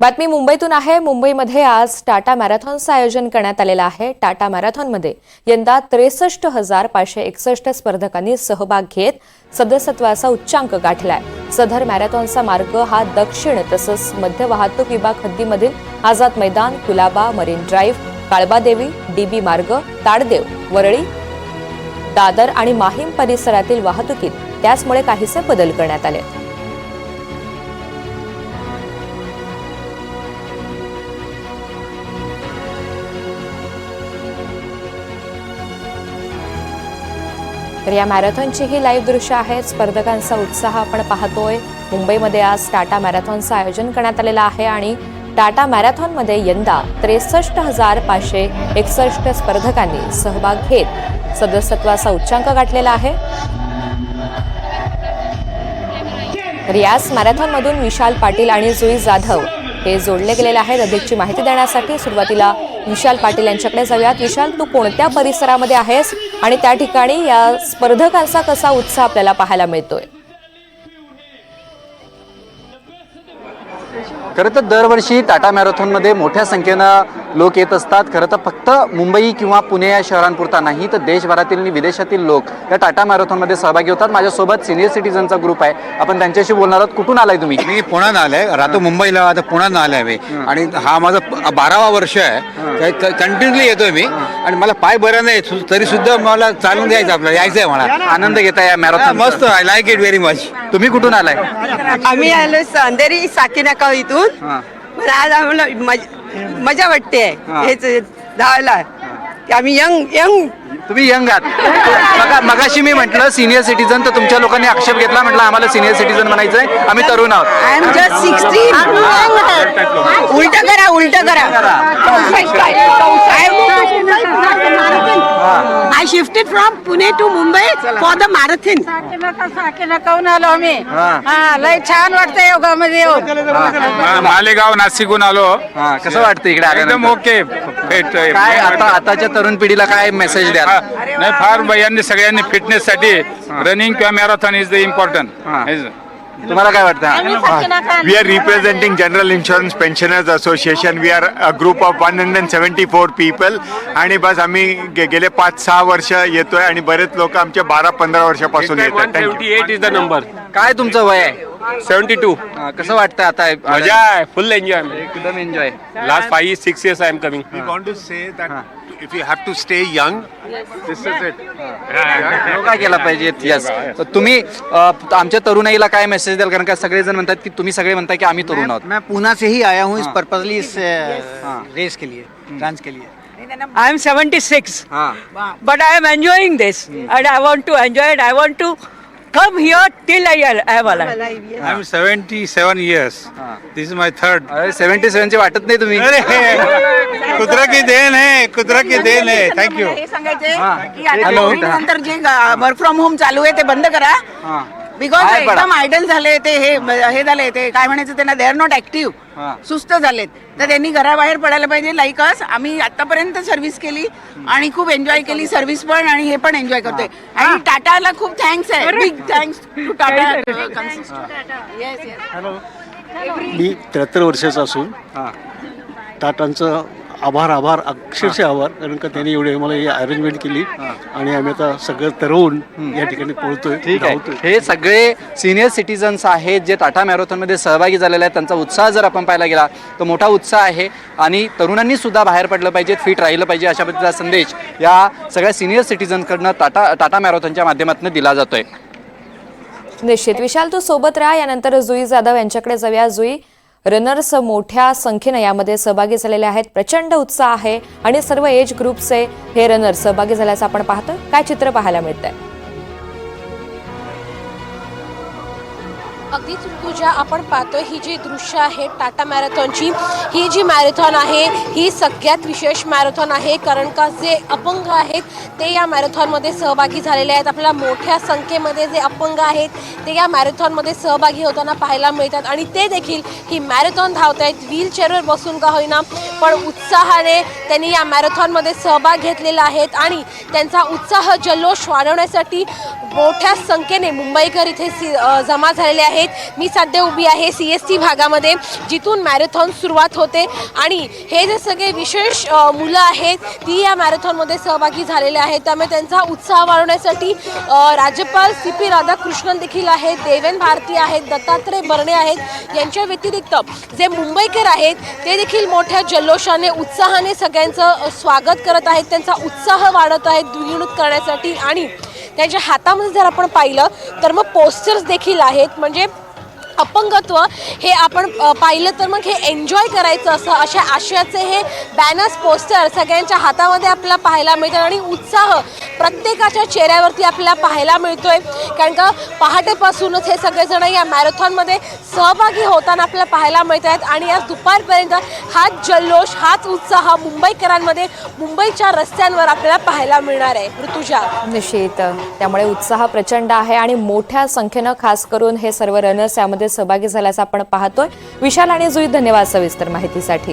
बातमी मुंबईतून आहे. मुंबईमध्ये आज टाटा मॅरेथॉनचं आयोजन करण्यात आलेलं आहे. टाटा मॅरेथॉनमध्ये यंदा त्रेसष्ट हजार पाचशे एकसष्ट स्पर्धकांनी सहभाग घेत सदस्यत्वाचा उच्चांक गाठलाय. सदर मॅरेथॉनचा मार्ग हा दक्षिण तसंच मध्य वाहतूक विभाग हद्दीमधील Azad Maidan Colaba marine drive Kalbadevi DB Marg ताडदेव Worli Dadar आणि माहीम परिसरातील वाहतुकीत त्याचमुळे काहीसे बदल करण्यात आले. तर या मॅरेथॉनची ही लाईव्ह दृश्य आहेत स्पर्धकांचा उत्साह आपण पाहतोय. मुंबईमध्ये आज टाटा मॅरेथॉनचं आयोजन करण्यात आलेलं आहे आणि टाटा मॅरेथॉनमध्ये यंदा त्रेसष्ट हजार पाचशे एकसष्ट स्पर्धकांनी सहभाग घेत सदस्यत्वाचा उच्चांक गाठलेला आहे. तर याच मॅरेथॉनमधून विशाल पाटील आणि जुई जाधव हे जोडले गेलेले आहेत. अधिकची माहिती देण्यासाठी सुरुवातीला विशाल पाटील यांच्याकडे जाऊयात. विशाल तू कोणत्या परिसरामध्ये आहेस? आणि त्या ठिकाणी या स्पर्धकांचा कसा उत्साह आपल्याला पाहायला मिळतोय? खरं तर दरवर्षी टाटा मॅरेथॉनमध्ये मोठ्या संख्येनं लोक येत असतात. खरं तर फक्त मुंबई किंवा पुणे या शहरांपुरता नाही तर देशभरातील आणि विदेशातील लोक या टाटा मॅरेथॉनमध्ये सहभागी होतात. माझ्यासोबत सिनियर सिटीजनचा ग्रुप आहे. आपण त्यांच्याशी बोलणार आहोत. कुठून आलाय तुम्ही? मी पुण्यात आलोय. राहतो मुंबईला आता पुण्यात आलोय मी. आणि हा माझा बारावा वर्ष आहे. कंटिन्युअसली येतोय मी. आणि मला पाय बरं नाही. तरी सुद्धा मला चालून द्यायचं आपल्याला. यायचंय मला. आनंद घेताय या हा, मॅरेथॉन मस्त. I like it very much तुम्ही कुठून आलाय? आम्ही आलो अंधेरी साकीनाका इथून. हा. पण आज आम्हाला मज- मजा वाटते हा. हेच धावायला. की आम्ही यंग यंग. तुम्ही यंग आहात. मगा मगाशी मी म्हटलं सिनियर सिटीजन तर तुमच्या लोकांनी आक्षेप घेतला म्हटलं आम्हाला सिनियर सिटीजन म्हणायचंय. आम्ही तरुण आहोत. आय एम जस्ट सिक्स्टीन उलट करा उलट करा. I shifted from Pune to Mumbai for the marathon साकीनाकाहून आलो आम्ही. हा. लय छान वाटतंय योगामध्ये येऊन मा- मालेगाव नाशिकहून आलो. हा कसं वाटतं इकडे एकदम आल्यानंतर? ओके. भेट काय आता आताच्या तरुण पिढीला काय मेसेज द्याल? नाही फार यांनी सगळ्यांनी फिटनेस साठी रनिंग किंवा मॅरेथॉन इज द हा. इम्पॉर्टंट तुम्हाला काय वाटतं? We are representing general insurance pensioners association we are a group of one hundred seventy four people आणि बस आम्ही गेले पाच सहा वर्ष येतोय आणि बरेच लोक आमच्या बारा पंधरा वर्षापासून येतात. एट इज द नंबर काय तुमचं वय आहे? 72 हा, कसं वाटतं आता? मजा आहे फुल एन्जॉय एकदम enjoy last five six years I am coming We want to say that if you have to stay young, this is it. काय केला पाहिजे यस तुम्ही अ, आमच्या तरुणाईला काय मेसेज द्याल? कारण का सगळेजण म्हणतात की तुम्ही सगळे म्हणताय की आम्ही तरुण आहोत. मैं पूना से ही आया हूँ. इस पर्पजली इस रेस के लिए डांस के लिए. आय एम सेवन्टी सिक्स हा. But I am enjoying this. and I want to enjoy it. I want to come here till I I am alive. I am seventy seven years this is my third अरे seventy सेव्हनचे वाटत नाही तुम्ही अरे कुत्रा की then है कुत्रा की देन है थँक्यू हे सांगायचे. की आता Hello. नंतर जे वर्क फ्रॉम होम चालू आहे ते बंद करा हा. बिकॉज. एकदम आयडल झाले ते हे हे झाले ते काय म्हणायचं त्यांना दे आर नॉट. ऍक्टिव्ह सुस्त झालेत. तर त्यांनी घराबाहेर पडायला पाहिजे. लाईक अस आम्ही आतापर्यंत सर्व्हिस केली आणि खूप एन्जॉय केली सर्व्हिस पण आणि हे पण एन्जॉय करतोय. आणि टाटाला खूप थँक्स आहे. Big thanks to Tata yes yes मी त्र्याहत्तर वर्षाचा असून. टाटांचं आभार आभार अक्षरशः आभार कारण का त्यांनी एवढे मला ही अरेंजमेंट केली. आणि आम्ही आता सगळं ठरवून या ठिकाणी पोहोचतोय ठीक आहे. हे सगळे सिनियर सिटीजन्स आहेत जे टाटा मॅरेथॉनमध्ये सहभागी झालेले आहेत त्यांचा उत्साह जर आपण पाहायला गेला तर मोठा उत्साह आहे. आणि तरुणांनी सुद्धा बाहेर पडलं पाहिजे फिट राहिलं पाहिजे अशा पद्धतीचा संदेश या सगळ्या सिनियर सिटीजनकडनं टाटा टाटा मॅरेथॉनच्या माध्यमातून दिला जातोय. निश्चित. विशाल तू सोबत राहा. यानंतर जुई जाधव यांच्याकडे जाऊया. जुई रनर्स मोठ्या संख्येनं यामध्ये सहभागी झालेले आहेत. प्रचंड उत्साह आहे. आणि सर्व एज ग्रुपचे हे रनर्स सहभागी झाल्याचं आपण पाहतोय. काय चित्र पाहायला मिळतंय? अगदीच ऋतुजा आपण पाहतोय. ही जी दृश्य आहे टाटा मॅरेथॉनची ही जी मॅरेथॉन आहे ही सगळ्यात विशेष मॅरेथॉन आहे कारण का जे अपंग आहेत ते या मॅरेथॉनमध्ये सहभागी झालेले आहेत. आपल्याला मोठ्या संख्येमध्ये जे अपंग आहेत ते या मॅरेथॉनमध्ये सहभागी होताना पाहायला मिळतात. आणि ते देखील ही मॅरेथॉन धावत आहेत व्हीलचेअरवर बसून का होईना पण उत्साहाने त्यांनी या मॅरेथॉनमध्ये सहभाग घेतलेला आहेत आणि त्यांचा उत्साह जल्लोष वाढवण्यासाठी मोठ्या संख्येने मुंबईकर इथे जमा झालेले आहेत. आहेत. मी सध्या उभी आहे सी एस टी भागामध्ये जिथून मॅरेथॉन सुरुवात होते. आणि हे जे सगळे विशेष मुलं आहेत ती या मॅरेथॉनमध्ये सहभागी झालेले आहेत. त्यामुळे त्यांचा उत्साह वाढवण्यासाठी राज्यपाल सी पी राधाकृष्णन देखील आहेत देवेन भारती आहेत दत्तात्रय बर्णे आहेत. यांच्या व्यतिरिक्त जे मुंबईकर आहेत ते देखील मोठ्या जल्लोषाने उत्साहाने सगळ्यांचं स्वागत करत आहेत. त्यांचा उत्साह वाढत आहेत द्विगुणित करण्यासाठी. आणि त्यांच्या हातामध्ये जर आपण पाहिलं तर मग पोस्टर्स देखील आहेत. म्हणजे अपंगत्व हे आपण पाहिलं तर मग हे एन्जॉय करायचं असं अशा आशयाचे हे बॅनर्स पोस्टर सगळ्यांच्या हातामध्ये आपल्याला पाहायला मिळतात. आणि उत्साह प्रत्येकाच्या चेहऱ्यावरती आपल्याला पाहायला मिळतोय. कारण का पहाटेपासूनच हे सगळेजण या मॅरेथॉनमध्ये सहभागी होताना आपल्याला पाहायला मिळत आहेत आणि आज दुपारपर्यंत हाच जल्लोष हाच उत्साह मुंबईकरांमध्ये मुंबईच्या रस्त्यांवर आपल्याला पाहायला मिळणार आहे. ऋतुजा. निश्चित. त्यामुळे उत्साह प्रचंड आहे आणि मोठ्या संख्येनं खास करून हे सर्व रनर्स यामध्ये सहभागी झाल्याचं आपण पाहतोय. विशाल आणि जुई धन्यवाद सविस्तर माहितीसाठी.